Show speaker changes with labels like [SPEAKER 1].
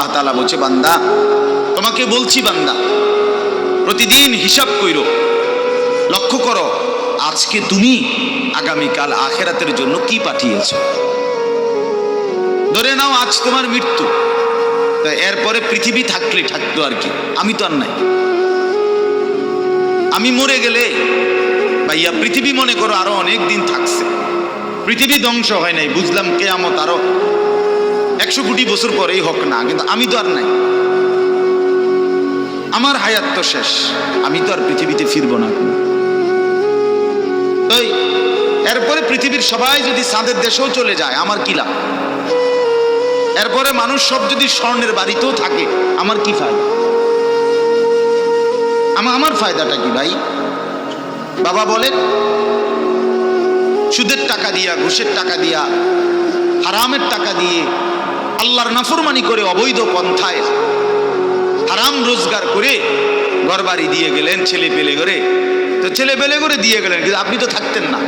[SPEAKER 1] আল্লাহ তালা বলছে, বান্দা, তোমাকে বলছি বান্দা, প্রতিদিন হিসাব কইরো, লক্ষ্য করো, আজকে তুমি আগামীকাল আখেরাতের জন্য কি পাঠিয়েছ? ধরে নাও আজ তোমার মৃত্যু, তা এরপরে পৃথিবী থাকলে থাকতো আর কি, আমি তো আর নাই। আমি মরে গেলে, ভাইয়া, পৃথিবী মনে করো আরও অনেক দিন থাকছে, পৃথিবী ধ্বংস হয় নাই, বুঝলাম কেয়ামত আরও একশো কোটি বছর পরেই হোক না, কিন্তু আমি তো আর নাই। আমার হায়াত তো শেষ, আমি তো আর পৃথিবীতে ফিরবো না। তাই এরপরে পৃথিবীর সবাই যদি চাঁদের দেশেও চলে যায়, আমার কি লাভ? এরপরে মানুষ সব যদি স্বর্ণের বাড়িতেও থাকে, আমার কি ফায়দা? আমার আমার ফায়দাটা কি ভাই? বাবা বলেন, সুদের টাকা দিয়া, ঘুষের টাকা দিয়া, হারামের টাকা দিয়ে আল্লাহর নাফরমানি করে অবৈধ পন্থায় হারাম রোজগার করে ঘর বাড়ি দিয়ে গেলেন, ছেলে পেলে করে। তো ছেলে পেলে করে দিয়ে গেলেন, কিন্তু আপনি তো থাকতেন না।